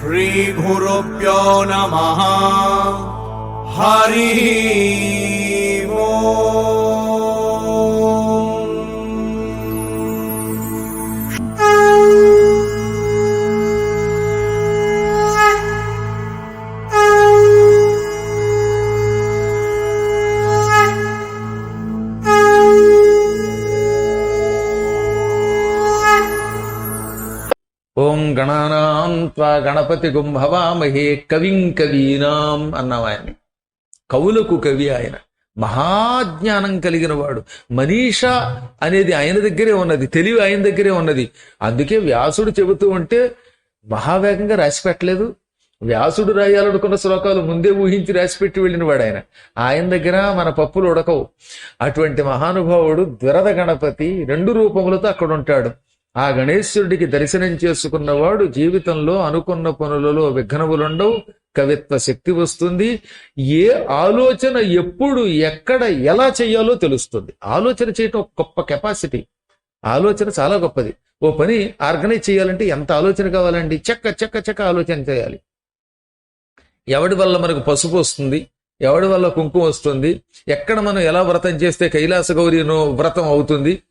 श्रीगुरुभ्यो नमः। हरिः ओम् త్వా గణపతి గుంభవామహే కవిం కవీనాం అన్నాం ఆయన. కవులకు కవి ఆయన. మహాజ్ఞానం కలిగిన వాడు. మనీష అనేది ఆయన దగ్గరే ఉన్నది. తెలివి ఆయన దగ్గరే ఉన్నది. అందుకే వ్యాసుడు చెబుతూ ఉంటే మహావేగంగా రాసి పెట్టలేదు. వ్యాసుడు రాయాలనుకున్న శ్లోకాలు ముందే ఊహించి రాసిపెట్టి వెళ్ళిన వాడు ఆయన. ఆయన దగ్గర మన పప్పులు ఉడకవు. అటువంటి మహానుభావుడు ద్విరద గణపతి రెండు రూపములతో అక్కడ ఉంటాడు. ఆ గణేశ్వరుడికి దర్శనం చేసుకున్నవాడు జీవితంలో అనుకున్న పనులలో విఘ్నములుండవు కవిత్వ శక్తి వస్తుంది. ఏ ఆలోచన ఎప్పుడు ఎక్కడ ఎలా చేయాలో తెలుస్తుంది. ఆలోచన చేయటం గొప్ప కెపాసిటీ ఆలోచన చాలా గొప్పది. ఓ పని ఆర్గనైజ్ చేయాలంటే ఎంత ఆలోచన కావాలండి? చెక్క చెక్క చెక్క ఆలోచన చేయాలి. ఎవడి వల్ల మనకు పసుపు వస్తుంది? ఎవడి వల్ల కుంకుమ వస్తుంది? ఎక్కడ మనం ఎలా వ్రతం చేస్తే కైలాస గౌరీనో వ్రతం అవుతుంది?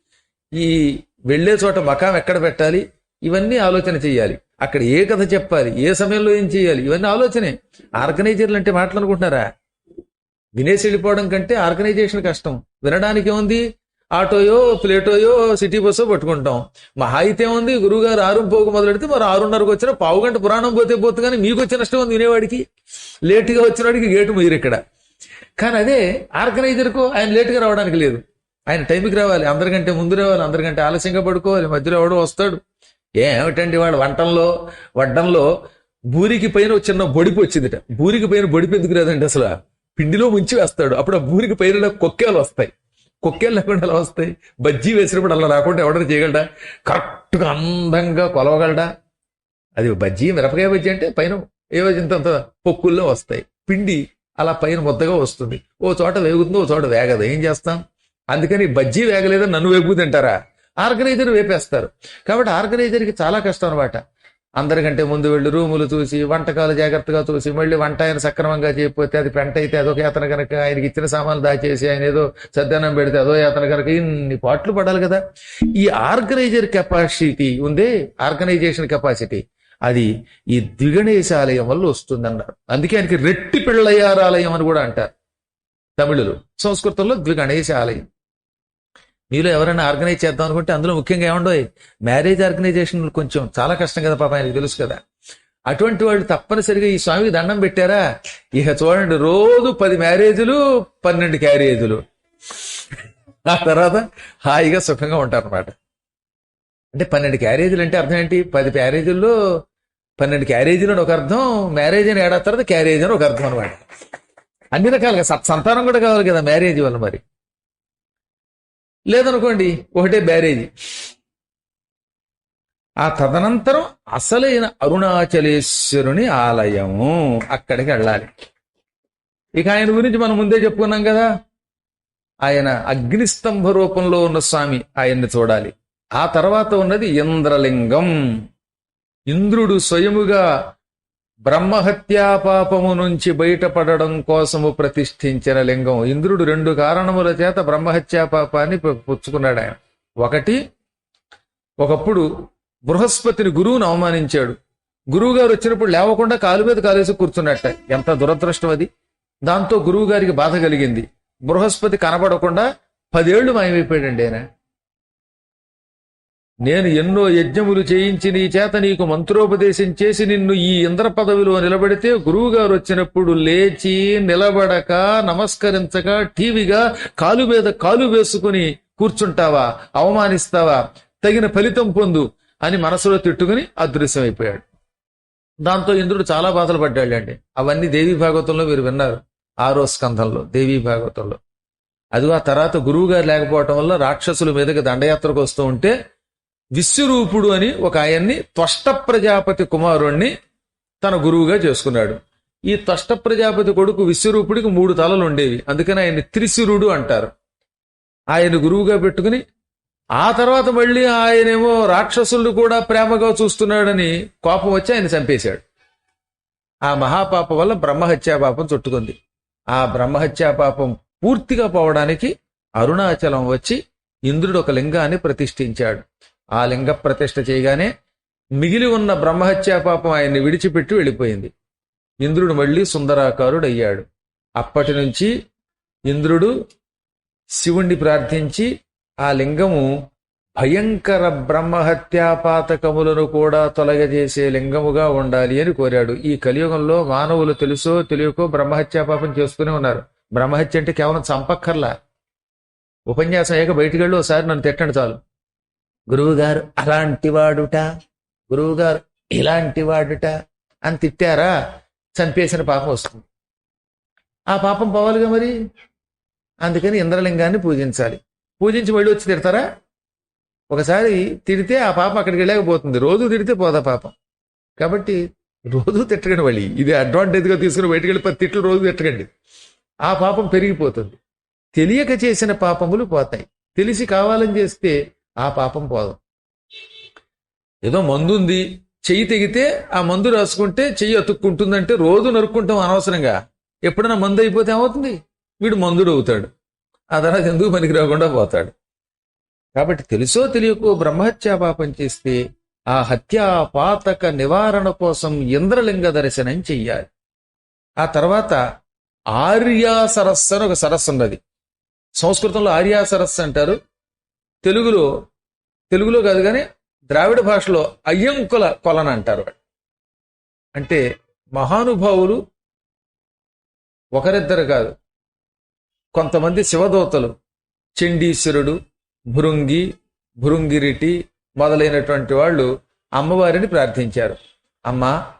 ఈ వెళ్ళే చోట మకాం ఎక్కడ పెట్టాలి? ఇవన్నీ ఆలోచన చేయాలి. అక్కడ ఏ కథ చెప్పాలి? ఏ సమయంలో ఏం చేయాలి? ఇవన్నీ ఆలోచనే. ఆర్గనైజర్లు అంటే మాట్లాడుకుంటున్నారా? వినేసి వెళ్ళిపోవడం కంటే ఆర్గనైజేషన్ కష్టం. వినడానికి ఏముంది? ఆటోయో ప్లేటోయో సిటీ బస్సో పట్టుకుంటాం. మహా అయితే ఉంది గురువుగారు ఆరు పోగు మొదలెడితే మరి ఆరున్నరకు వచ్చిన పావు గంట పురాణం పోతే పోతు కానీ మీకు వచ్చే నష్టం ఉంది వినేవాడికి? లేటుగా వచ్చినవాడికి గేటు మీరు ఇక్కడ. కానీ అదే ఆర్గనైజర్కు ఆయన లేటుగా రావడానికి లేదు. ఆయన టైంకి రావాలి అందరికంటే ముందు రావాలి అందరికంటే ఆలస్యంగా పడుకోవాలి మధ్యలో ఎవడో వస్తాడు. ఏమిటండి వాడు వంటంలో వడ్డంలో బూరికి పైన చిన్న బొడిపు వచ్చిందిట. బూరికి పైన బొడిపు ఎందుకు రాదండి అసలు? పిండిలో ముంచి వేస్తాడు. అప్పుడు ఆ బూరికి పైన కొక్కేలు వస్తాయి. కొక్కేలు లేకుండా అలా వస్తాయి? బజ్జీ వేసినప్పుడు అలా రాకుండా ఎవడన్నా చేయగలడా? కరెక్ట్గా అందంగా కొలవగలడా? అది బజ్జీ మిరపకాయ బజ్జీ అంటే పైన ఏవో ఇంతంత పొక్కుల్లో వస్తాయి. పిండి అలా పైన ముద్దగా వస్తుంది. ఓ చోట వేగుతుంది ఓ చోట వేగదు. ఏం చేస్తాం? అందుకని బజ్జీ వేగలేదని నన్ను వేపు తింటారా? ఆర్గనైజర్ వేపేస్తారు. కాబట్టి ఆర్గనైజర్కి చాలా కష్టం అనమాట అందరికంటే ముందు వెళ్ళి రూములు చూసి వంటకాలు జాగ్రత్తగా చూసి మళ్ళీ వంట ఆయన సక్రమంగా చేయకపోతే అది పెంట అయితే అదొక యాతన కనుక ఆయనకి ఇచ్చిన సామాన్లు దాచేసి ఆయన ఏదో సద్దానం పెడితే అదో యాతన కనుక ఇన్ని పాటలు పడాలి కదా. ఈ ఆర్గనైజర్ కెపాసిటీ ఉందే ఆర్గనైజేషన్ కెపాసిటీ. అది ఈ ద్విగణేశాలయం వల్ల వస్తుందన్నారు. అందుకే ఆయనకి రెట్టి పిళ్ళయారాలయం అని కూడా అంటారు తమిళులు. సంస్కృతంలో ద్విగణేశాలయం. మీలో ఎవరైనా ఆర్గనైజ్ చేద్దాం అనుకుంటే అందులో ముఖ్యంగా ఏమండో మ్యారేజ్ ఆర్గనైజేషన్ కొంచెం చాలా కష్టం కదా పాప ఆయనకు తెలుసు కదా. అటువంటి వాళ్ళు తప్పనిసరిగా ఈ స్వామికి దండం పెట్టారా? ఇక చూడండి రోజు పది మ్యారేజులు పన్నెండు క్యారేజీలు. ఆ తర్వాత హాయిగా సుఖంగా ఉంటారన్నమాట. అంటే పన్నెండు క్యారేజీలు అంటే అర్థం ఏంటి? పది క్యారేజీల్లో పన్నెండు క్యారేజీలు అని ఒక అర్థం మ్యారేజ్ అని ఏడా తర్వాత క్యారేజ్ అని ఒక అర్థం అనమాట అన్ని రకాలుగా సత్ సంతానం కూడా కావాలి కదా మ్యారేజ్ వల్ల మరి. లేదనుకోండి ఒకటే బ్యారేజీ. ఆ తదనంతరం అసలైన అరుణాచలేశ్వరుని ఆలయము అక్కడికి వెళ్ళాలి. ఇక ఆయన గురించి మనం ముందే చెప్పుకున్నాం కదా. ఆయన అగ్నిస్తంభ రూపంలో ఉన్న స్వామి ఆయన్ని చూడాలి. ఆ తర్వాత ఉన్నది ఇంద్రలింగం. ఇంద్రుడు స్వయముగా బ్రహ్మహత్యా పాపము నుంచి బయటపడడం కోసము ప్రతిష్ఠించిన లింగం. ఇంద్రుడు రెండు కారణముల చేత బ్రహ్మహత్యా పాపాన్ని పుచ్చుకున్నాడు ఆయన. ఒకటి ఒకప్పుడు బృహస్పతిని గురువును అవమానించాడు. గురువు గారు వచ్చినప్పుడు లేవకుండా కాలు మీద కాలేసి కూర్చున్నట్ట. ఎంత దురదృష్టం అది. దాంతో గురువు గారికి బాధ కలిగింది. బృహస్పతి కనబడకుండా పదేళ్ళు మాయమైపోయాడండి ఆయన. నేను ఎన్నో యజ్ఞములు చేయించి నీ చేత నీకు మంత్రోపదేశం చేసి నిన్ను ఈ ఇంద్ర పదవిలో నిలబడితే గురువుగారు వచ్చినప్పుడు లేచి నిలబడక నమస్కరించక టీవీగా కాలు మీద కాలు వేసుకుని కూర్చుంటావా? అవమానిస్తావా? తగిన ఫలితం పొందు అని మనసులో తిట్టుకుని అదృశ్యమైపోయాడు. దాంతో ఇంద్రుడు చాలా బాధలు పడ్డాడండి అవన్నీ దేవీ భాగవతంలో మీరు విన్నారు. ఆరో స్కంధంలో దేవీ భాగవతంలో. అది ఆ తర్వాత గురువు గారు లేకపోవటం వల్ల రాక్షసుల మీదకి దండయాత్రకు వస్తూ ఉంటే విశ్వరూపుడు అని ఒక ఆయన్ని త్వష్ట ప్రజాపతి కుమారుణ్ణి తన గురువుగా చేసుకున్నాడు. ఈ త్వష్ట ప్రజాపతి కొడుకు విశ్వరూపుడికి మూడు తలలు ఉండేవి అందుకని ఆయన్ని త్రిశిరుడు అంటారు. ఆయన గురువుగా పెట్టుకుని ఆ తర్వాత మళ్ళీ ఆయనేమో రాక్షసులు కూడా ప్రేమగా చూస్తున్నాడని కోపం వచ్చి ఆయన చంపేశాడు. ఆ మహాపాపం వల్ల బ్రహ్మహత్యా పాపం చుట్టుకుంది. ఆ బ్రహ్మహత్యా పాపం పూర్తిగా పోవడానికి అరుణాచలం వచ్చి ఇంద్రుడు ఒక లింగాన్ని ప్రతిష్ఠించాడు. ఆ లింగ ప్రతిష్ట చేయగానే మిగిలి ఉన్న బ్రహ్మహత్యా పాపం ఆయన్ని విడిచిపెట్టి వెళ్ళిపోయింది. ఇంద్రుడు మళ్ళీ సుందరాకారుడు అయ్యాడు అప్పటి నుంచి ఇంద్రుడు శివుణ్ణి ప్రార్థించి ఆ లింగము భయంకర బ్రహ్మహత్యాపాతకములను కూడా తొలగజేసే లింగముగా ఉండాలి అని కోరాడు. ఈ కలియుగంలో మానవులు తెలుసో తెలియకో బ్రహ్మహత్యాపాపం చేస్తూనే ఉన్నారు. బ్రహ్మహత్య అంటే కేవలం చంపక్కర్లా. ఉపన్యాసం అయ్యాక బయటికి వెళ్ళి ఒకసారి నన్ను తిట్టండి చాలు. గురువుగారు అలాంటి వాడుట గురువుగారు ఇలాంటి వాడుట అని తిట్టారా? చంపేసిన పాపం వస్తుంది. ఆ పాపం పోవాలిగా మరి? అందుకని ఇంద్రలింగాన్ని పూజించాలి. పూజించి మళ్ళీ వచ్చి తిడతారా? ఒకసారి తిడితే ఆ పాపం అక్కడికి వెళ్ళకపోతుంది రోజు తిడితే పోదా పాపం. కాబట్టి రోజు తిట్టకండి మళ్ళీ. ఇది అడ్వాంటేజ్గా తీసుకుని బయటికి వెళ్ళి తిట్లు రోజు తిట్టకండి. ఆ పాపం పెరిగిపోతుంది. తెలియక చేసిన పాపములు పోతాయి. తెలిసి కావాలని చేస్తే ఆ పాపం పోదు. ఏదో మందు ఉంది చెయ్యి తెగితే ఆ మందు రాసుకుంటే చెయ్యి అతుక్కుంటుందంటే రోజు నరుక్కుంటాం అనవసరంగా. ఎప్పుడైనా మందు అయిపోతే ఏమవుతుంది? వీడు మందుడు అవుతాడు. ఆ తర్వాత ఎందుకు పనికి రాకుండా పోతాడు. కాబట్టి తెలుసో తెలియకో బ్రహ్మహత్యా పాపం చేస్తే ఆ హత్యా పాతక నివారణ కోసం ఇంద్రలింగ దర్శనం చెయ్యాలి. ఆ తర్వాత ఆర్యా సరస్సు అని ఒక సరస్సు ఉన్నది. సంస్కృతంలో ఆర్యా సరస్సు అంటారు. తెలుగులో తెలుగులో కాదు కానీ ద్రావిడ భాషలో అయ్యంకుల కొలన అంటారు అంటే మహానుభావులు ఒకరిద్దరు కాదు. కొంతమంది శివదూతలు చండీశ్వరుడు భృంగి భృంగిరిటి మొదలైనటువంటి వాళ్ళు అమ్మవారిని ప్రార్థించారు. అమ్మ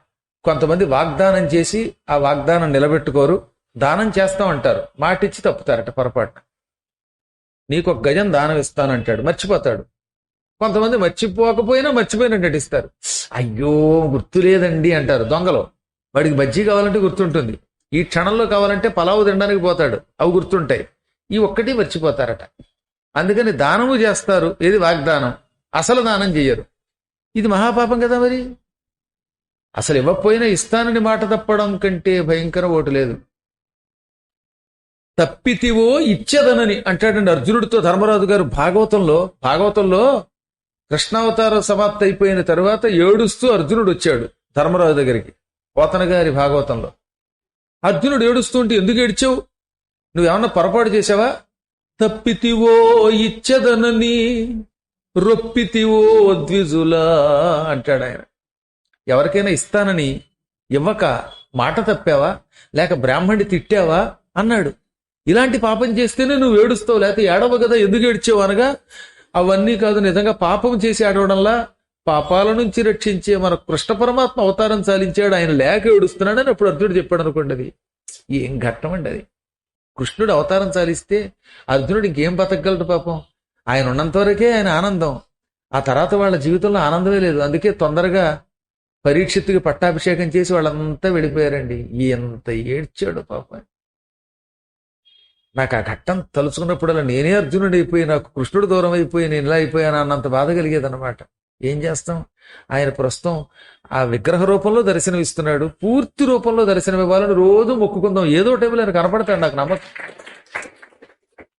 కొంతమంది వాగ్దానం చేసి ఆ వాగ్దానం నిలబెట్టుకోరు దానం చేస్తామంటారు మాటిచ్చి తప్పుతారట పొరపాటున. నీకు ఒక గజం దానం ఇస్తానంటాడు. మర్చిపోతాడు. కొంతమంది మర్చిపోకపోయినా మర్చిపోయినట్టు నటిస్తారు అయ్యో గుర్తులేదండి అంటారు దొంగలు. వాడికి బజ్జీ కావాలంటే గుర్తుంటుంది. ఈ క్షణంలో కావాలంటే పలావు తినడానికి పోతాడు. అవి గుర్తుంటాయి. ఈ ఒక్కటి మర్చిపోతారట. అందుకని దానము చేస్తారు. ఏది వాగ్దానం? అసలు దానం చెయ్యరు. ఇది మహాపాపం కదా మరి? అసలు ఇవ్వకపోయినా ఇస్తానని మాట తప్పడం కంటే భయంకర ఓటు లేదు. తప్పితివో ఇచ్చదనని అంటాడండి అర్జునుడితో ధర్మరాజు గారు భాగవతంలో. భాగవతంలో కృష్ణావతార సమాప్తి అయిపోయిన తర్వాత ఏడుస్తూ అర్జునుడు వచ్చాడు ధర్మరాజు దగ్గరికి పోతన గారి భాగవతంలో. అర్జునుడు ఏడుస్తూ ఉంటే ఎందుకు ఏడ్చావు? నువ్వేమన్నా పొరపాటు చేసావా తప్పితివో ఇచ్చదనని రొప్పితివో ద్విజులా అంటాడు ఆయన. ఎవరికైనా ఇస్తానని ఇవ్వక మాట తప్పావా? లేక బ్రాహ్మణి తిట్టావా? అన్నాడు. ఇలాంటి పాపం చేస్తేనే నువ్వు ఏడుస్తావు లేకపోతే ఏడవ కదా ఎందుకు ఏడ్చావు అనగా అవన్నీ కాదు నిజంగా పాపం చేసి ఏడవడంలా పాపాల నుంచి రక్షించే మన కృష్ణ పరమాత్మ అవతారం చాలించాడు ఆయన లేక ఏడుస్తున్నాడని అప్పుడు అర్జునుడు చెప్పాడు అనుకోండి అది. ఏం ఘట్టం అండి అది. కృష్ణుడు అవతారం చాలిస్తే అర్జునుడు ఇంకేం బతకగలడు పాపం? ఆయన ఉన్నంత వరకే ఆయన ఆనందం. ఆ తర్వాత వాళ్ళ జీవితంలో ఆనందమే లేదు. అందుకే తొందరగా పరీక్షిత్తుకి పట్టాభిషేకం చేసి వాళ్ళంతా వెళ్ళిపోయారండి. ఎంత ఏడ్చాడు పాపం. నాకు ఆ ఘట్టం తలుచుకున్నప్పుడల్లా నేనే అర్జునుడు అయిపోయి నాకు కృష్ణుడు దూరం అయిపోయి నేను ఇలా అయిపోయాను అన్నంత బాధ కలిగేదన్నమాట. ఏం చేస్తాం? ఆయన ప్రస్తుతం ఆ విగ్రహ రూపంలో దర్శనం ఇస్తున్నాడు పూర్తి రూపంలో దర్శనం ఇవ్వాలని రోజు మొక్కుకుందాం. ఏదో టైంలో ఆయన కనపడతాడు నాకు నమ్మకం.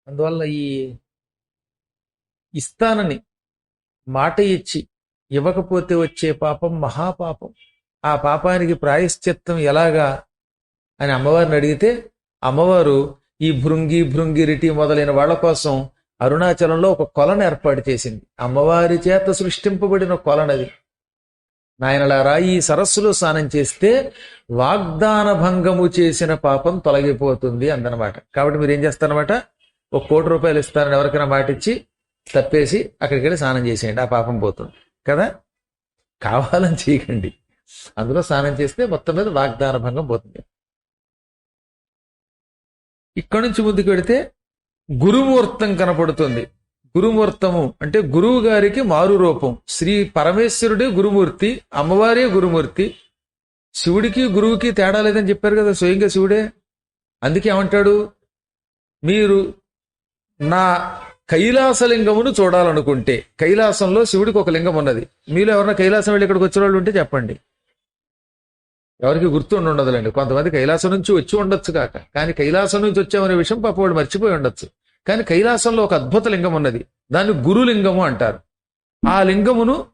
అందువల్ల ఈ ఇస్తానని మాట ఇచ్చి ఇవ్వకపోతే వచ్చే పాపం మహాపాపం. ఆ పాపానికి ప్రాయశ్చిత్తం ఎలాగా అని అమ్మవారిని అడిగితే అమ్మవారు ఈ భృంగి భృంగిరిటి మొదలైన వాళ్ళ కోసం అరుణాచలంలో ఒక కొలను ఏర్పాటు చేసింది. అమ్మవారి చేత సృష్టింపబడిన కొలనది. నాయనలారా ఈ సరస్సులో స్నానం చేస్తే వాగ్దాన భంగము చేసిన పాపం తొలగిపోతుంది అందనమాట. కాబట్టి మీరు ఏం చేస్తారనమాట ఒక కోటి రూపాయలు ఇస్తారని ఎవరికైనా మాట ఇచ్చి తప్పేసి అక్కడికి వెళ్ళి స్నానం చేసేయండి ఆ పాపం పోతుంది. కదా? కావాలని చేయకండి. అందులో స్నానం చేస్తే మొత్తం మీద వాగ్దాన భంగం పోతుంది. ఇక్కడి నుంచి ముందుకు వెడితే గురుమూర్తం కనపడుతుంది. గురుమూర్తము అంటే గురువు గారికి మారు రూపం. శ్రీ పరమేశ్వరుడే గురుమూర్తి అమ్మవారే గురుమూర్తి. శివుడికి గురువుకి తేడా లేదని చెప్పారు కదా స్వయంగా శివుడే. అందుకే ఏమంటాడు? మీరు నా కైలాసలింగమును చూడాలనుకుంటే కైలాసంలో శివుడికి ఒక లింగం ఉన్నది. మీలో ఎవరైనా కైలాసం వెళ్ళి ఇక్కడికి వచ్చిన వాళ్ళు ఉంటే చెప్పండి. ఎవరికి గుర్తుండి ఉండదులేండి. కొంతమంది కైలాసం నుంచి వచ్చి ఉండొచ్చు కాక. కానీ కైలాసం నుంచి వచ్చామనే విషయం పాపవాడు మర్చిపోయి ఉండొచ్చు. కానీ కైలాసంలో ఒక అద్భుత లింగం ఉన్నది. దాన్ని గురులింగము అంటారు. ఆ లింగమును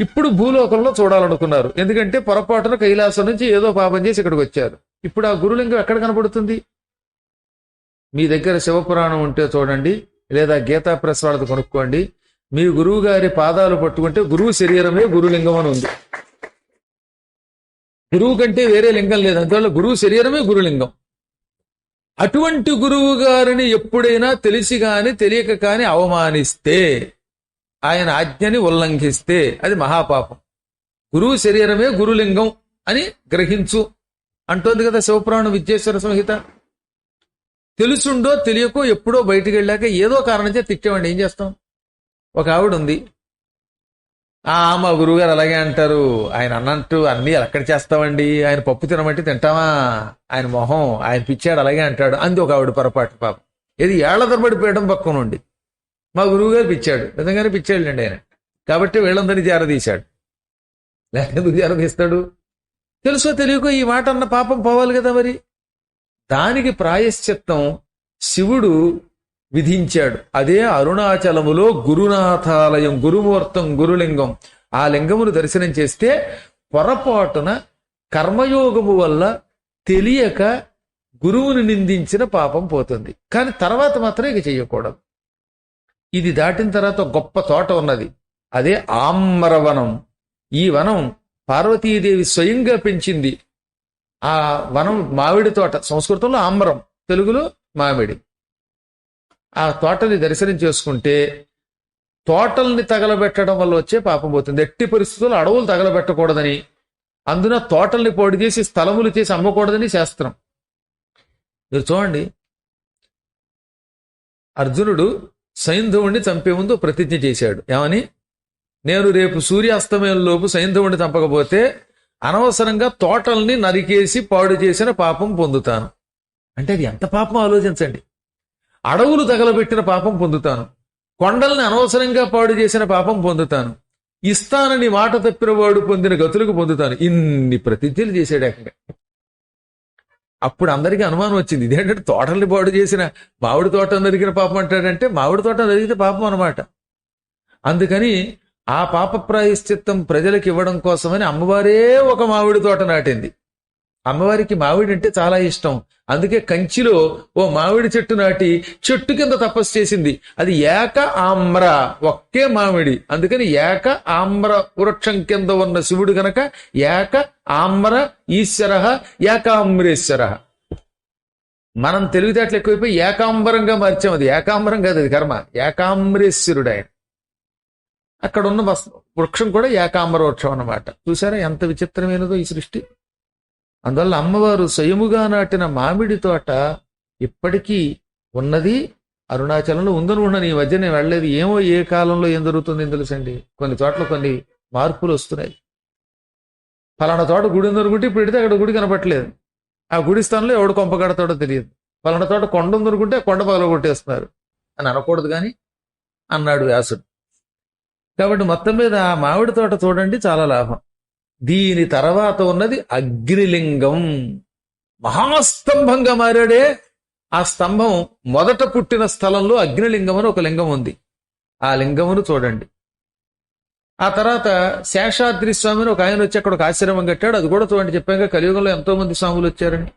ఇప్పుడు భూలోకంలో చూడాలనుకున్నారు. ఎందుకంటే పొరపాటున కైలాసం నుంచి ఏదో పాపం చేసి ఇక్కడికి వచ్చారు. ఇప్పుడు ఆ గురులింగం ఎక్కడ కనబడుతుంది? మీ దగ్గర శివపురాణం ఉంటే చూడండి లేదా గీతా ప్రెస్ వాళ్ళది కొనుక్కోండి. మీ గురువు గారి పాదాలు పట్టుకుంటే గురువు శరీరమే గురులింగం అని ఉంది. గురువు కంటే వేరే లింగం లేదు. అందువల్ల గురువు శరీరమే గురులింగం. అటువంటి గురువు గారిని ఎప్పుడైనా తెలిసి కాని తెలియక కాని అవమానిస్తే ఆయన ఆజ్ఞని ఉల్లంఘిస్తే అది మహాపాపం. గురువు శరీరమే గురులింగం అని గ్రహించు. అంటోంది కదా శివపురాణ విద్యేశ్వర సంహిత. తెలుసుండో తెలియకో ఎప్పుడో బయటికి వెళ్ళాక ఏదో కారణం చేత తిట్టామండి ఏం చేస్తాం? ఒక ఆవిడ ఉంది. మా గురువుగారు అలాగే అంటారు. ఆయన అన్నట్టు అన్ని ఎక్కడ చేస్తామండి? ఆయన పప్పు తినమంటే తింటామా? ఆయన మొహం ఆయన పిచ్చాడు అలాగే అంటాడు. అంది ఒక ఆవిడ పొరపాటు పాపం. ఇది ఏళ్ళ తరబడి పీయడం పక్కన ఉండి. మా గురువుగారు పిచ్చాడు. నిజంగానే పిచ్చాడులేండి ఆయన. కాబట్టి వీళ్ళందరినీ జారదీశాడు లేకపోతే జారదీస్తాడు తెలుసో తెలియకో ఈ మాట అన్న పాపం పోవాలి కదా మరి? దానికి ప్రాయశ్చిత్తం శివుడు విధించాడు. అదే అరుణాచలములో గురునాథాలయం గురుమూర్తం గురులింగం. ఆ లింగమును దర్శనం చేస్తే పొరపాటున కర్మయోగము వల్ల తెలియక గురువుని నిందించిన పాపం పోతుంది. కానీ తర్వాత మాత్రం ఇక చేయకూడదు. ఇది దాటిన తర్వాత గొప్ప తోట ఉన్నది. అదే ఆమ్రవనం. ఈ వనం పార్వతీదేవి స్వయంగా పెంచింది. ఆ వనం మామిడి తోట. సంస్కృతంలో ఆమ్రం. తెలుగులో మామిడి. ఆ తోటని దర్శనం చేసుకుంటే తోటల్ని తగలబెట్టడం వల్ల వచ్చే పాపం పోతుంది. ఎట్టి పరిస్థితుల్లో అడవులు తగలబెట్టకూడదని అందున తోటల్ని పొడి చేసి స్థలములు చేసి అమ్మకూడదని శాస్త్రం. మీరు చూడండి. అర్జునుడు సైంధవుణ్ణి చంపే ముందు ప్రతిజ్ఞ చేశాడు. ఏమని? నేను రేపు సూర్యాస్తమయంలోపు సైంధవుణ్ణి చంపకపోతే అనవసరంగా తోటల్ని నరికేసి పాడు చేసిన పాపం పొందుతాను. అంటే అది ఎంత పాపం? ఆలోచించండి. అడవులు తగలబెట్టిన పాపం పొందుతాను. కొండల్ని అనవసరంగా పాడు చేసిన పాపం పొందుతాను. ఇస్తానని మాట తప్పిన వాడు పొందిన గతులకు పొందుతాను. ఇన్ని ప్రతిజ్ఞలు చేశాడు అప్పుడు అందరికీ అనుమానం వచ్చింది. ఇదేంటంటే తోటల్ని పాడు చేసిన మామిడి తోట నరికిన పాపం అంటాడంటే మామిడి తోట నరికితే పాపం అన్నమాట. అందుకని ఆ పాప ప్రాయశ్చిత్తం ప్రజలకు ఇవ్వడం కోసమని అమ్మవారే ఒక మామిడి తోట నాటింది. అమ్మవారికి మామిడి అంటే చాలా ఇష్టం. అందుకే కంచిలో ఓ మామిడి చెట్టు నాటి చెట్టు కింద తపస్సు చేసింది. అది ఏక ఆమ్ర ఒక్కే మామిడి. అందుకని ఏక ఆమ్ర వృక్షం కింద ఉన్న శివుడు గనక ఏక ఆమ్ర ఈశ్వర ఏకాంబ్రేశ్వర మనం తెలివితేటలు ఎక్కువైపోయి ఏకాంబరంగా మార్చాం అది. ఏకాంబరం కాదు అది కర్మ. ఏకామ్రేశ్వరుడు. ఆయన అక్కడ ఉన్న వస్- వృక్షం కూడా ఏకాంబర వృక్షం అన్నమాట. చూసారా ఎంత విచిత్రమైనదో ఈ సృష్టి? అందువల్ల అమ్మవారు స్వయముగా నాటిన మామిడి తోట ఇప్పటికీ ఉన్నది అరుణాచలంలో ఉందని ఉండని ఈ మధ్య నేను వెళ్ళలేదు. ఏమో ఏ కాలంలో ఏం జరుగుతుందో తెలుసండి? కొన్ని చోట్ల కొన్ని మార్పులు వస్తున్నాయి. ఫలానా తోట గుడి ఉందనుకుంటే ఇప్పుడు పెడితే అక్కడ గుడి కనపట్లేదు ఆ గుడి స్థానంలో ఎవడు కొంప కడతాడో తెలియదు. ఫలానా తోట కొండ ఉందనుకుంటే కొండ పగల కొట్టేస్తున్నారు అని అనకూడదు కానీ అన్నాడు వ్యాసుడు. కాబట్టి మొత్తం మీద ఆ మామిడి తోట చూడండి చాలా లాభం. దీని తర్వాత ఉన్నది అగ్నిలింగం. మహాస్తంభంగా మారాడే ఆ స్తంభం మొదట పుట్టిన స్థలంలో అగ్నిలింగం అని ఒక లింగం ఉంది. ఆ లింగమును చూడండి. ఆ తర్వాత శేషాద్రి స్వామిని ఒక ఆయన వచ్చి అక్కడ ఒక ఆశ్రమం కట్టాడు. అది కూడా చూడండి చెప్పాక కలియుగంలో ఎంతో మంది స్వాములు వచ్చారండి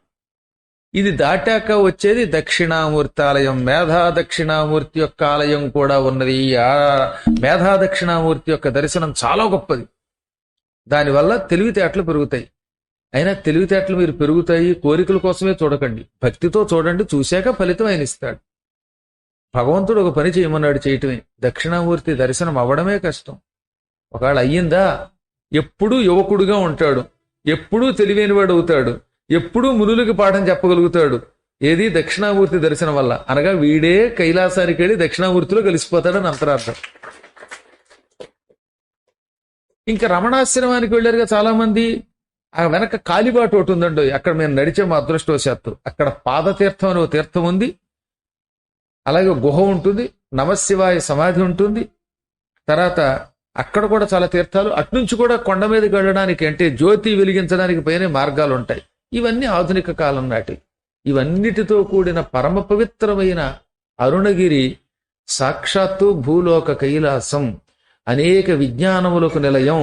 ఇది దాటాక వచ్చేది దక్షిణామూర్తి ఆలయం మేధా దక్షిణామూర్తి యొక్క ఆలయం కూడా ఉన్నది. ఆ మేధా దక్షిణామూర్తి యొక్క దర్శనం చాలా గొప్పది. దానివల్ల తెలివితేటలు పెరుగుతాయి. అయినా తెలివితేటలు మీరు పెరుగుతాయి కోరికల కోసమే చూడకండి. భక్తితో చూడండి చూశాక ఫలితం ఆయన ఇస్తాడు. భగవంతుడు ఒక పని చేయమన్నాడు చేయటమే. దక్షిణామూర్తి దర్శనం అవ్వడమే కష్టం. ఒకవేళ అయ్యిందా? ఎప్పుడూ యువకుడుగా ఉంటాడు. ఎప్పుడూ తెలివైనవాడు అవుతాడు. ఎప్పుడూ మునులకి పాఠం చెప్పగలుగుతాడు. ఏది? దక్షిణామూర్తి దర్శనం వల్ల. అనగా వీడే కైలాసానికి వెళ్ళి దక్షిణామూర్తిలో కలిసిపోతాడని అంతరార్థం. ఇంకా రమణాశ్రమానికి వెళ్ళారుగా చాలామంది. ఆ వెనక కాలిబాటు ఒకటి ఉందండి. అక్కడ మేము నడిచే మా అదృష్టవశాత్తు. అక్కడ పాదతీర్థం అనే ఒక తీర్థం ఉంది. అలాగే గుహ ఉంటుంది. నమశివాయ సమాధి ఉంటుంది. తర్వాత అక్కడ కూడా చాలా తీర్థాలు. అట్నుంచి కూడా కొండ మీదకి వెళ్ళడానికి అంటే జ్యోతి వెలిగించడానికి పైన మార్గాలు ఉంటాయి. ఇవన్నీ ఆధునిక కాలం నాటి. ఇవన్నిటితో కూడిన పరమ పవిత్రమైన అరుణగిరి సాక్షాత్తు భూలోక కైలాసం. అనేక విజ్ఞానములకు నిలయం.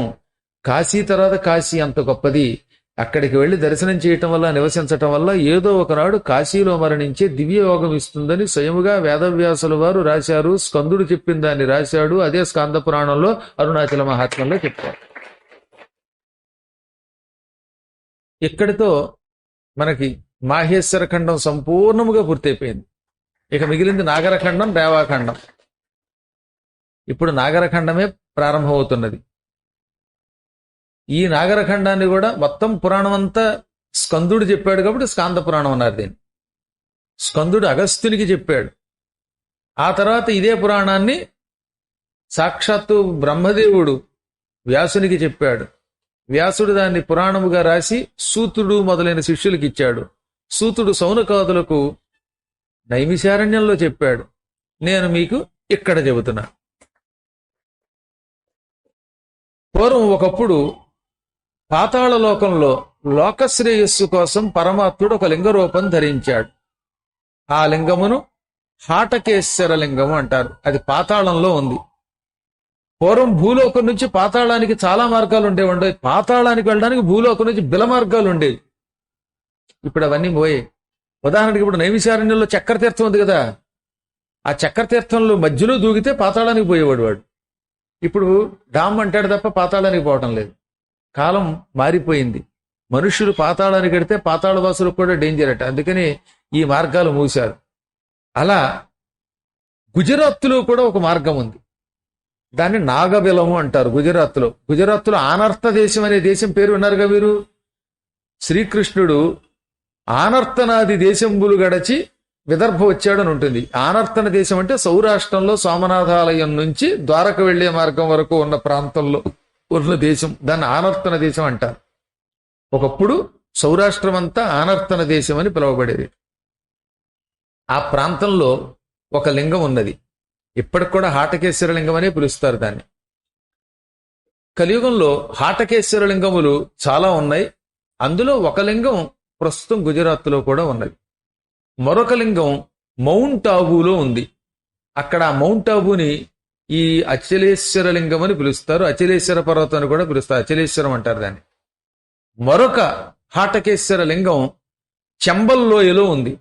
కాశీ తర్వాత కాశీ అంత గొప్పది. అక్కడికి వెళ్ళి దర్శనం చేయటం వల్ల నివసించటం వల్ల ఏదో ఒకనాడు కాశీలో మరణించే దివ్యయోగం ఇస్తుందని స్వయముగా వేదవ్యాసుల వారు రాశారు. స్కందుడు చెప్పిన దాన్ని రాశాడు. అదే స్కంద పురాణంలో అరుణాచల మహాత్మంలో చెప్పారు ఇక్కడితో మనకి మాహేశ్వర ఖండం సంపూర్ణముగా పూర్తయిపోయింది. ఇక మిగిలింది నాగరఖండం రేవాఖండం ఇప్పుడు నాగరఖండమే ప్రారంభమవుతున్నది. ఈ నాగరఖండాన్ని కూడా మొత్తం పురాణం అంతా స్కందుడు చెప్పాడు కాబట్టి స్కాంద పురాణం అన్నారు దీన్ని. స్కందుడు అగస్త్యునికి చెప్పాడు. ఆ తర్వాత ఇదే పురాణాన్ని సాక్షాత్తు బ్రహ్మదేవుడు వ్యాసునికి చెప్పాడు. వ్యాసుడు దాన్ని పురాణముగా రాసి సూతుడు మొదలైన శిష్యులకు ఇచ్చాడు. సూతుడు సౌనకాదులకు నైమిశారణ్యంలో చెప్పాడు. నేను మీకు ఇక్కడ చెబుతున్నాను పూర్వం ఒకప్పుడు పాతాళ లోకంలో లోకశ్రేయస్సు కోసం పరమాత్ముడు ఒక లింగ రూపం ధరించాడు. ఆ లింగమును హాటకేశ్వర లింగము అంటారు. అది పాతాళంలో ఉంది. పూర్వం భూలోకం నుంచి పాతాళానికి చాలా మార్గాలు ఉండేవి. పాతాళానికి వెళ్ళడానికి భూలోకం నుంచి బిల మార్గాలు ఉండేవి. ఇప్పుడు అవన్నీ పోయాయి ఉదాహరణకి ఇప్పుడు నైమిశారణ్యంలో చక్ర తీర్థం ఉంది కదా. ఆ చక్ర తీర్థంలో మధ్యలో దూకితే పాతాళానికి పోయేవాడు వాడు. ఇప్పుడు డామ్ అంటాడు తప్ప పాతాళానికి పోవటం లేదు. కాలం మారిపోయింది. మనుషులు పాతాళానికి కడితే పాతాళ వాసులకు కూడా డేంజర్ అట. అందుకని ఈ మార్గాలు మూశారు. అలా గుజరాత్లో కూడా ఒక మార్గం ఉంది. దాన్ని నాగబిలము అంటారు గుజరాత్లో. గుజరాత్లో ఆనర్త దేశం అనే దేశం పేరు విన్నారుగా మీరు? శ్రీకృష్ణుడు ఆనర్తనాది దేశంబులు గడచి విదర్భ వచ్చాడని ఉంటుంది. ఆనర్తన దేశం అంటే సౌరాష్ట్రంలో సోమనాథాలయం నుంచి ద్వారక వెళ్ళే మార్గం వరకు ఉన్న ప్రాంతంలో ఉన్న దేశం. దాన్ని ఆనర్తన దేశం అంటారు. ఒకప్పుడు సౌరాష్ట్రం అంతా ఆనర్తన దేశం అని పిలువబడేది. ఆ ప్రాంతంలో ఒక లింగం ఉన్నది. ఇప్పటికి కూడా హాటకేశ్వర లింగం అనే పిలుస్తారు దాన్ని. కలియుగంలో హాటకేశ్వర లింగములు చాలా ఉన్నాయి. అందులో ఒక లింగం ప్రస్తుతం గుజరాత్లో కూడా ఉన్నది. మరొక లింగం మౌంట్ ఆబూలో ఉంది. అక్కడ ఆ మౌంట్ ఆబూని ఈ అచలేశ్వర లింగం అని పిలుస్తారు. అచలేశ్వర పర్వతం అని కూడా పిలుస్తారు. అచలేశ్వరం అంటారు దాన్ని. మరొక హాటకేశ్వర లింగం చెంబల్లోయలో ఉంది.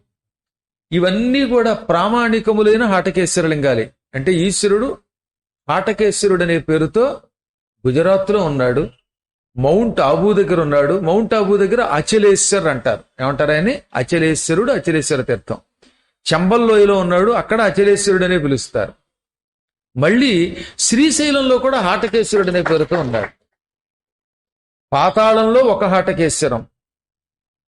ఇవన్నీ కూడా ప్రామాణికములైన హాటకేశ్వర లింగాలే. అంటే ఈశ్వరుడు హాటకేశ్వరుడు అనే పేరుతో గుజరాత్లో ఉన్నాడు. మౌంట్ ఆబూ దగ్గర ఉన్నాడు. మౌంట్ ఆబూ దగ్గర అచలేశ్వర్ అంటారు. ఏమంటారు ఆయన అచలేశ్వరుడు అచలేశ్వర తీర్థం. చంబల్లోయలో ఉన్నాడు. అక్కడ అచలేశ్వరుడు అనే పిలుస్తారు. మళ్ళీ శ్రీశైలంలో కూడా హాటకేశ్వరుడు అనే పేరుతో ఉన్నాడు. పాతాళంలో ఒక హాటకేశ్వరం.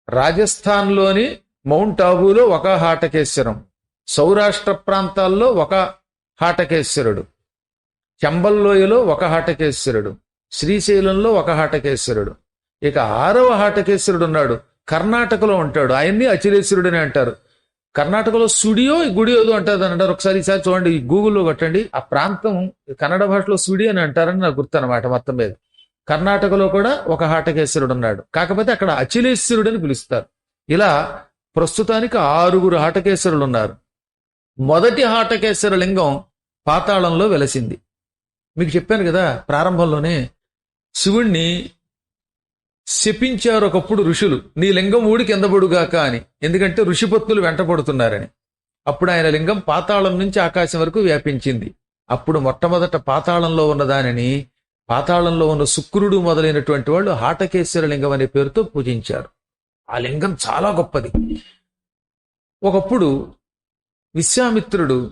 రాజస్థాన్లోని మౌంట్ ఆబూలో ఒక హాటకేశ్వరం. సౌరాష్ట్ర ప్రాంతాల్లో ఒక హాటకేశ్వరుడు. చంబల్లోయలో ఒక హాటకేశ్వరుడు. శ్రీశైలంలో ఒక హాటకేశ్వరుడు. ఇక ఆరవ హాటకేశ్వరుడు ఉన్నాడు కర్ణాటకలో ఉంటాడు. ఆయన్ని అచిలేశ్వరుడు అని అంటారు. కర్ణాటకలో సుడియో గుడియో ఏదో అంటారు అని అంటారు. ఒకసారి ఈసారి చూడండి గూగుల్లో కొట్టండి. ఆ ప్రాంతం కన్నడ భాషలో సుడి అని అంటారని నాకు గుర్తు అనమాట మొత్తం మీద. కర్ణాటకలో కూడా ఒక హాటకేశ్వరుడు ఉన్నాడు కాకపోతే అక్కడ అచిలేశ్వరుడు అని పిలుస్తారు. ఇలా ప్రస్తుతానికి ఆరుగురు హాటకేశ్వరులు ఉన్నారు మొదటి హాటకేశ్వర లింగం పాతాళంలో వెలసింది. మీకు చెప్పాను కదా ప్రారంభంలోనే శివుణ్ణి శపించారు ఒకప్పుడు ఋషులు. నీ లింగం ఊడి కింద అని. ఎందుకంటే ఋషిపత్నులు వెంటపడుతున్నారని. అప్పుడు ఆయన లింగం పాతాళం నుంచి ఆకాశం వరకు వ్యాపించింది. అప్పుడు మొట్టమొదట పాతాళంలో ఉన్న దానిని పాతాళంలో ఉన్న శుక్రుడు మొదలైనటువంటి వాళ్ళు హాటకేశ్వర లింగం అనే పేరుతో పూజించారు. ఆ లింగం చాలా గొప్పది. ఒకప్పుడు విశ్వామిత్రుడు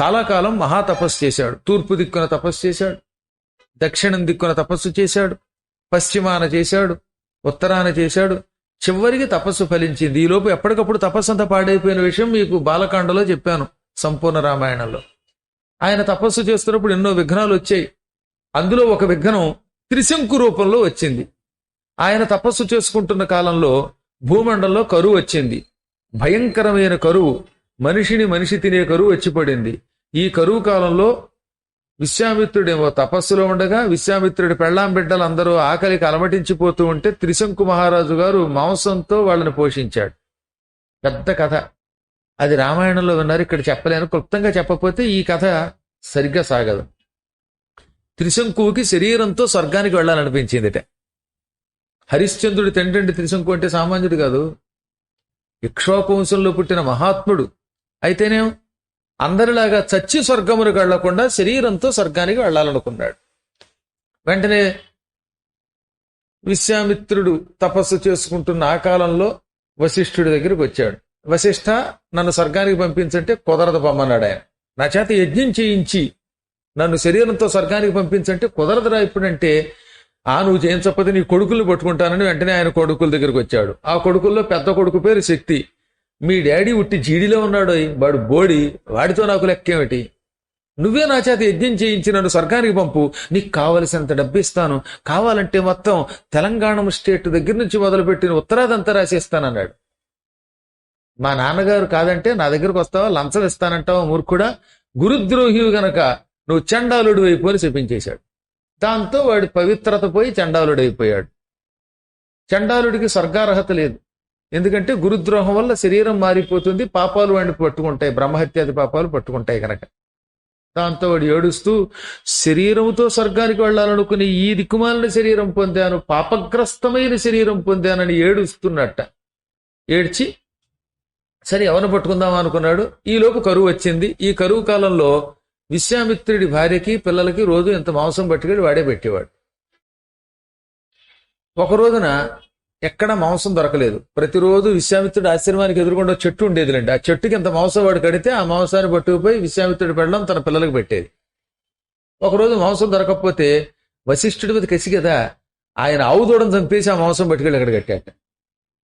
చాలా కాలం మహాతపస్సు చేశాడు. తూర్పు దిక్కున తపస్సు చేశాడు. దక్షిణం దిక్కున తపస్సు చేశాడు. పశ్చిమాన చేశాడు. ఉత్తరాన చేశాడు. చివరికి తపస్సు ఫలించింది. ఈలోపు ఎప్పటికప్పుడు తపస్సు అంతా పాడైపోయిన విషయం మీకు బాలకాండలో చెప్పాను సంపూర్ణ రామాయణంలో. ఆయన తపస్సు చేస్తున్నప్పుడు ఎన్నో విఘ్నాలు వచ్చాయి. అందులో ఒక విఘ్నం త్రిశంకు రూపంలో వచ్చింది. ఆయన తపస్సు చేసుకుంటున్న కాలంలో భూమండలంలో కరువు వచ్చింది. భయంకరమైన కరువు మనిషిని మనిషి తినే కరువు వచ్చిపడింది. ఈ కరువు కాలంలో విశ్వామిత్రుడేమో తపస్సులో ఉండగా విశ్వామిత్రుడి పెళ్ళాం బిడ్డలు అందరూ ఆకలికి అలమటించిపోతూ ఉంటే త్రిశంకు మహారాజు గారు మాంసంతో వాళ్ళని పోషించాడు. పెద్ద కథ. అది రామాయణంలో విన్నారు ఇక్కడ చెప్పలేను క్లుప్తంగా చెప్పకపోతే ఈ కథ సరిగ్గా సాగదు. త్రిశంకువుకి శరీరంతో స్వర్గానికి వెళ్ళాలనిపించిందిట. హరిశ్చంద్రుడి తండ్రి త్రిశంకు అంటే సామాన్యుడు కాదు. ఇక్ష్వాకువంశంలో పుట్టిన మహాత్ముడు అయితేనేం? అందరిలాగా చచ్చి స్వర్గములకు వెళ్ళకుండా శరీరంతో స్వర్గానికి వెళ్ళాలనుకున్నాడు. వెంటనే విశ్వామిత్రుడు తపస్సు చేసుకుంటున్న ఆ కాలంలో వశిష్ఠుడి దగ్గరికి వచ్చాడు. వశిష్ఠ నన్ను స్వర్గానికి పంపించంటే కుదరదు పమ్మన్నాడు ఆయన. నా చేత యజ్ఞం చేయించి నన్ను శరీరంతో స్వర్గానికి పంపించంటే కుదరదురా ఇప్పుడంటే ఆ నువ్వు చేయించకపోతే నీ కొడుకులు పట్టుకుంటానని వెంటనే ఆయన కొడుకుల దగ్గరికి వచ్చాడు. ఆ కొడుకుల్లో పెద్ద కొడుకు పేరు శక్తి. మీ డాడీ ఉట్టి జీడిలో ఉన్నాడు వాడు బోడి వాడితో నాకు లెక్కేమిటి? నువ్వే నా చేత యజ్ఞం చేయించి నన్ను స్వర్గానికి పంపు. నీకు కావలసినంత డబ్బు ఇస్తాను. కావాలంటే మొత్తం తెలంగాణ స్టేట్ దగ్గర నుంచి మొదలుపెట్టిన ఉత్తరాదంతా రాసేస్తానన్నాడు. మా నాన్నగారు కాదంటే నా దగ్గరకు వస్తావా? లంచం ఇస్తానంటావా? మూర్ఖుడా? గురుద్రోహివు గనక నువ్వు చండాలుడు అయిపోయి చెప్పించేశాడు. దాంతో వాడి పవిత్రత పోయి చండాలుడు అయిపోయాడు చండాలుడికి స్వర్గార్హత లేదు. ఎందుకంటే గురుద్రోహం వల్ల శరీరం మారిపోతుంది పాపాలు వాడిని పట్టుకుంటాయి బ్రహ్మహత్యాది పాపాలు పట్టుకుంటాయి కనుక దాంతో వాడు ఏడుస్తూ శరీరంతో స్వర్గానికి వెళ్ళాలనుకుని ఈ దిక్కుమాలిన శరీరం పొందాను పాపగ్రస్తమైన శరీరం పొందానని ఏడుస్తున్నట్ట. ఏడ్చి సరే ఎవరిని పట్టుకుందాం అనుకున్నాడు? ఈలోపు కరువు వచ్చింది. ఈ కరువు కాలంలో విశ్వామిత్రుడి భార్యకి పిల్లలకి రోజు ఎంత మాంసం పట్టుకెళ్ళి వాడే పెట్టేవాడు. ఒక రోజున ఎక్కడ మాంసం దొరకలేదు. ప్రతిరోజు విశ్వామిత్రుడు ఆశ్రమానికి ఎదురుకుండా చెట్టు ఉండేదిలేండి. ఆ చెట్టుకి ఎంత మాంసం వాడు కడితే ఆ మాంసాన్ని పట్టుకుపోయి విశ్వామిత్రుడు పెళ్ళం తన పిల్లలకు పెట్టేది. ఒకరోజు మాంసం దొరకకపోతే వశిష్ఠుడి మీద కసి కదా. ఆయన ఆవు దూడను చంపేసి ఆ మాంసం పట్టుకెళ్ళి అక్కడ కట్టాట?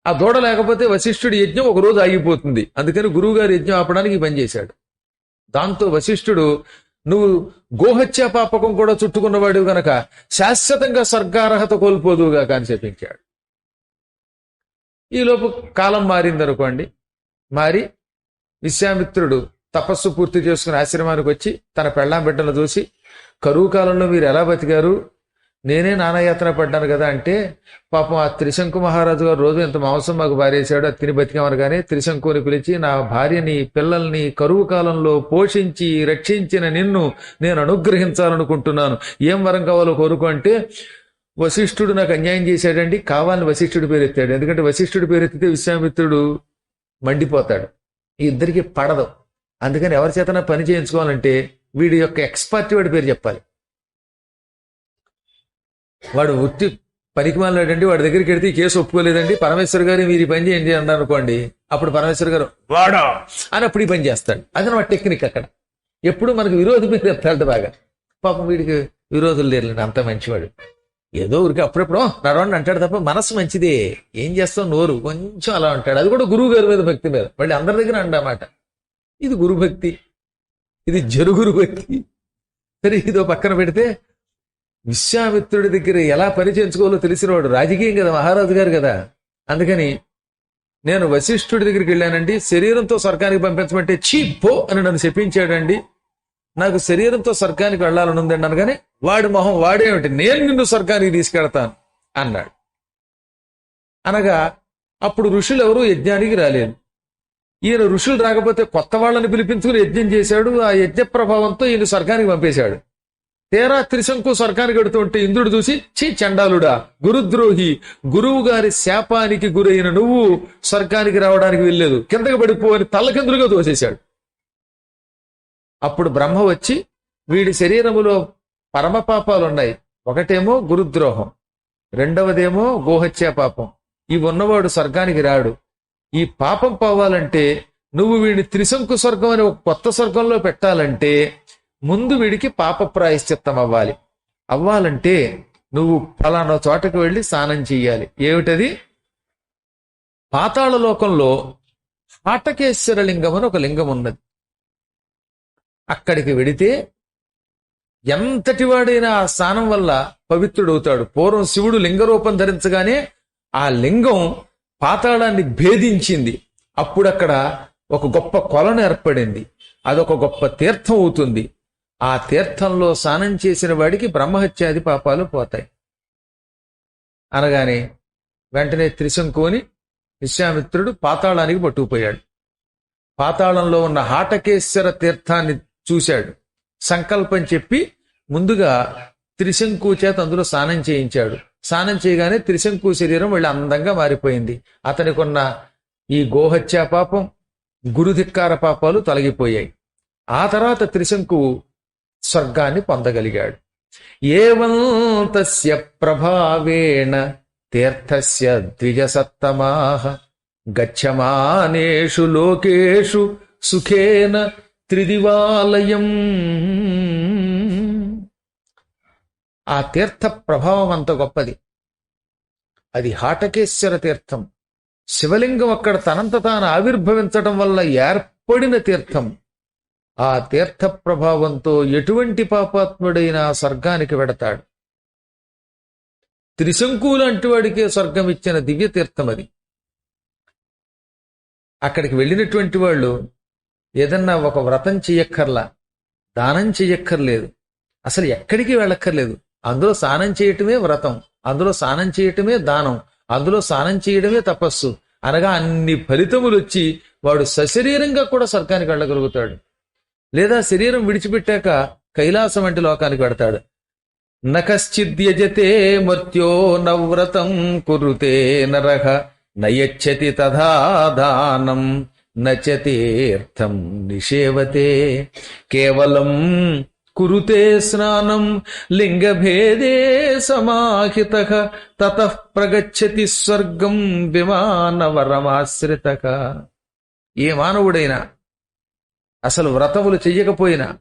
ఆ దూడ లేకపోతే వశిష్ఠుడి యజ్ఞం ఒక రోజు ఆగిపోతుంది. అందుకని గురువుగారు యజ్ఞం ఆపడానికి ఈ పని చేశాడు. దాంతో వశిష్ఠుడు నువ్వు గోహత్య పాపకం కూడా చుట్టుకున్నవాడు గనక శాశ్వతంగా స్వర్గార్హత కోల్పోదుగా కానీ చెప్పించాడు. ఈలోపు కాలం మారింది అనుకోండి మారి విశ్వామిత్రుడు తపస్సు పూర్తి చేసుకుని ఆశ్రమానికి వచ్చి తన పెళ్ళాం బిడ్డను చూసి కరువు కాలంలో మీరు ఎలా బతికారు? నేనే నానాయాతన పడ్డాను కదా అంటే పాపం ఆ త్రిశంకు మహారాజు గారు రోజు ఎంత మాంసం మాకు భార్యేశాడు అది తిని బతికామని కానీ త్రిశంకుని పిలిచి నా భార్యని పిల్లల్ని కరువు కాలంలో పోషించి రక్షించిన నిన్ను నేను అనుగ్రహించాలనుకుంటున్నాను. ఏం వరం కావాలో కోరుకో అంటే వశిష్ఠుడు నాకు అన్యాయం చేశాడండి కావాలని వశిష్ఠుడు పేరు ఎత్తాడు. ఎందుకంటే వశిష్ఠుడు పేరు ఎత్తితే విశ్వామిత్రుడు మండిపోతాడు. ఈ ఇద్దరికి పడదు. అందుకని ఎవరి చేతన పని చేయించుకోవాలంటే వీడి యొక్క ఎక్స్పర్ట్ వాడి పేరు చెప్పాలి. వాడు ఉత్తి పనికి మాలాడండి వాడి దగ్గరికి వెడితే ఈ కేసు ఒప్పుకోలేదండి. పరమేశ్వర్ గారు మీరు ఈ పని చేయండి అన్నారు అనుకోండి అప్పుడు పరమేశ్వర్ గారు వాడా? అని అప్పుడు ఈ పని చేస్తాడు. అది నా టెక్నిక్ అక్కడ. ఎప్పుడు మనకు విరోధి పేరు చెప్తాడు బాగా పాపం వీడికి విరోధులు లేరులేండి అంత మంచివాడు. ఏదో ఊరికి అప్పుడప్పుడు నడవండి అంటాడు తప్ప మనసు మంచిదే. ఏం చేస్తావు? నోరు. కొంచెం అలా ఉంటాడు. అది కూడా గురువు గారి మీద భక్తి మీద. మళ్ళీ అందరి దగ్గర అండమాట ఇది గురు భక్తి. ఇది జరుగురు భక్తి. సరే ఇదో పక్కన పెడితే విశ్వామిత్రుడి దగ్గర ఎలా పని చేయించుకోవాలో తెలిసినవాడు రాజకీయం కదా మహారాజు గారు కదా. అందుకని నేను వశిష్ఠుడి దగ్గరికి వెళ్ళానండి. శరీరంతో స్వర్గానికి పంపించమంటే చీ పో అని నన్ను చెప్పించాడండి. నాకు శరీరంతో స్వర్గానికి వెళ్ళాలని ఉందండి అనగానే వాడి మొహం వాడేమిటి నేను నిన్ను స్వర్గానికి తీసుకెడతాను అన్నాడు. అనగా అప్పుడు ఋషులు ఎవరు యజ్ఞానికి రాలేదు. ఈయన ఋషులు రాకపోతే కొత్త వాళ్ళని పిలిపించుకుని యజ్ఞం చేశాడు. ఆ యజ్ఞ ప్రభావంతో ఈయన స్వర్గానికి పంపేశాడు. తేరా త్రిశంకు స్వర్గానికి ఎడుతుంటే ఇంద్రుడు చూసి చీ చండాలుడా గురుద్రోహి గురువు గారి శాపానికి గురైన నువ్వు స్వర్గానికి రావడానికి వెళ్ళలేదు. కిందకి పడిపో అని తల్లకిందులుగా తోసేశాడు. అప్పుడు బ్రహ్మ వచ్చి వీడి శరీరములో పరమ పాపాలు ఉన్నాయి ఒకటేమో గురుద్రోహం. రెండవదేమో గోహత్యా పాపం. ఇవి ఉన్నవాడు స్వర్గానికి రాడు. ఈ పాపం పోవాలంటే నువ్వు వీడిని త్రిశంకు స్వర్గం అని ఒక కొత్త స్వర్గంలో పెట్టాలంటే ముందు వీడికి పాప ప్రాయశ్చిత్తం అవ్వాలి. అవ్వాలంటే నువ్వు ఫలానా చోటకు వెళ్ళి స్నానం చెయ్యాలి. ఏమిటది? పాతాళ లోకంలో పాటకేశ్వర లింగం అని ఒక లింగం ఉన్నది. అక్కడికి వెడితే ఎంతటి వాడైనా ఆ స్నానం వల్ల పవిత్రుడవుతాడు. పూర్వం శివుడు లింగ రూపం ధరించగానే ఆ లింగం పాతాళాన్ని భేదించింది. అప్పుడు అక్కడ ఒక గొప్ప కొలను ఏర్పడింది. అదొక గొప్ప తీర్థం అవుతుంది. ఆ తీర్థంలో స్నానం చేసిన వాడికి బ్రహ్మహత్యాది పాపాలు పోతాయి. అనగానే వెంటనే త్రిశంకుని విశ్వామిత్రుడు పాతాళానికి పట్టుకుపోయాడు. పాతాళంలో ఉన్న హాటకేశ్వర తీర్థాన్ని చూశాడు. సంకల్పం చెప్పి ముందుగా త్రిశంకు చేత అందులో స్నానం చేయించాడు. స్నానం చేయగానే త్రిశంకు శరీరం వెళ్ళి అందంగా మారిపోయింది. అతనికున్న ఈ గోహత్యా పాపం గురుధిక్కార పాపాలు తొలగిపోయాయి. ఆ తర్వాత త్రిశంకు స్వర్గాన్ని పొందగలిగాడు. ఏవంతస్య ప్రభావేణ తీర్థస్య ద్విజసత్తమాహ గచ్చమానేషు లోకేషు సుఖేన త్రిదివాలయం. ఆ తీర్థ ప్రభావం అంత గొప్పది. అది హాటకేశ్వర తీర్థం. శివలింగం అక్కడ తనంత తాను ఆవిర్భవించడం వల్ల ఏర్పడిన తీర్థం. ఆ తీర్థ ప్రభావంతో ఎటువంటి పాపాత్ముడైనా స్వర్గానికి వెడతాడు. త్రిశంకులు వాడికే స్వర్గం ఇచ్చిన దివ్య తీర్థం అది. అక్కడికి వెళ్ళినటువంటి వాళ్ళు ఏదన్నా ఒక వ్రతం చెయ్యక్కర్లా దానం చెయ్యక్కర్లేదు. అసలు ఎక్కడికి వెళ్ళక్కర్లేదు. అందులో స్నానం చేయటమే వ్రతం అందులో స్నానం చేయటమే దానం అందులో స్నానం చేయడమే తపస్సు. అనగా అన్ని ఫలితములు వచ్చి వాడు సశరీరంగా కూడా స్వర్గానికి వెళ్ళగలుగుతాడు. లేదా శరీరం విడిచిపెట్టాక కైలాసం వంటి లోకానికి వెడతాడు నకశ్చిద్యజతే మర్త్యో నవ్రతం కురుతే నరహ నయచ్చతి తథా దానం నచతీర్థం నిషేవతే. కేవలం కురుతే స్నానం లింగభేదే సమాహిత తత ప్రగచ్చతి స్వర్గం విమానవరమాశ్రిత. ఏ మానవుడైనా అసలు వ్రతములు చెయ్యకపోయినా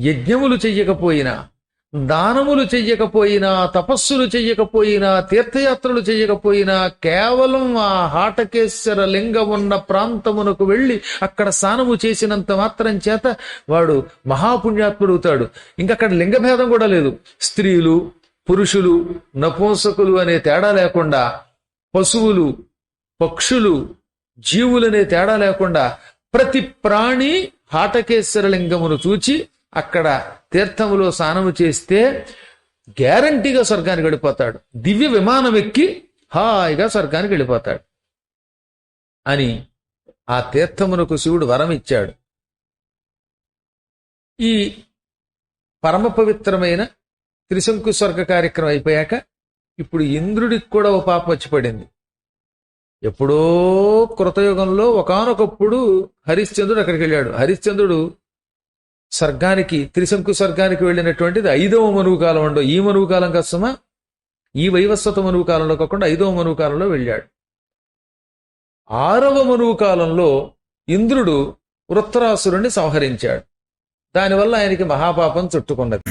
యజ్ఞములు చెయ్యకపోయినా దానములు చెయ్యకపోయినా తపస్సులు చెయ్యకపోయినా తీర్థయాత్రలు చెయ్యకపోయినా కేవలం ఆ హాటకేశ్వర లింగం ఉన్న ప్రాంతమునకు వెళ్ళి అక్కడ స్నానము చేసినంత మాత్రం చేత వాడు మహాపుణ్యాత్ముడవుతాడు. ఇంకక్కడ లింగభేదం కూడా లేదు. స్త్రీలు పురుషులు నపుంసకులు అనే తేడా లేకుండా పశువులు పక్షులు జీవులనే తేడా లేకుండా ప్రతి ప్రాణి హాటకేశ్వర లింగమును చూచి అక్కడ తీర్థములో స్నానము చేస్తే గ్యారంటీగా స్వర్గానికి వెళ్ళిపోతాడు. దివ్య విమానం ఎక్కి హాయిగా స్వర్గానికి వెళ్ళిపోతాడు. అని ఆ తీర్థమునకు శివుడు వరం ఇచ్చాడు. ఈ పరమ పవిత్రమైన త్రిశంకు స్వర్గ కార్యక్రమం అయిపోయాక ఇప్పుడు ఇంద్రుడికి కూడా ఓ పాపం వచ్చి పడింది. ఎప్పుడో కృతయుగంలో ఒకానొకప్పుడు హరిశ్చంద్రుడు అక్కడికి వెళ్ళాడు. హరిశ్చంద్రుడు స్వర్గానికి త్రిశంకు స్వర్గానికి వెళ్ళినటువంటిది ఐదవ మనువు కాలం ఉండవు ఈ మనువు కాలం కష్టమా ఈ వైవస్వత మనువు కాలంలో కాకుండా ఐదవ మనువు కాలంలో వెళ్ళాడు. ఆరవ మనువు కాలంలో ఇంద్రుడు వృత్తరాసురుణ్ణి సంహరించాడు. దానివల్ల ఆయనకి మహాపాపం చుట్టుకున్నది.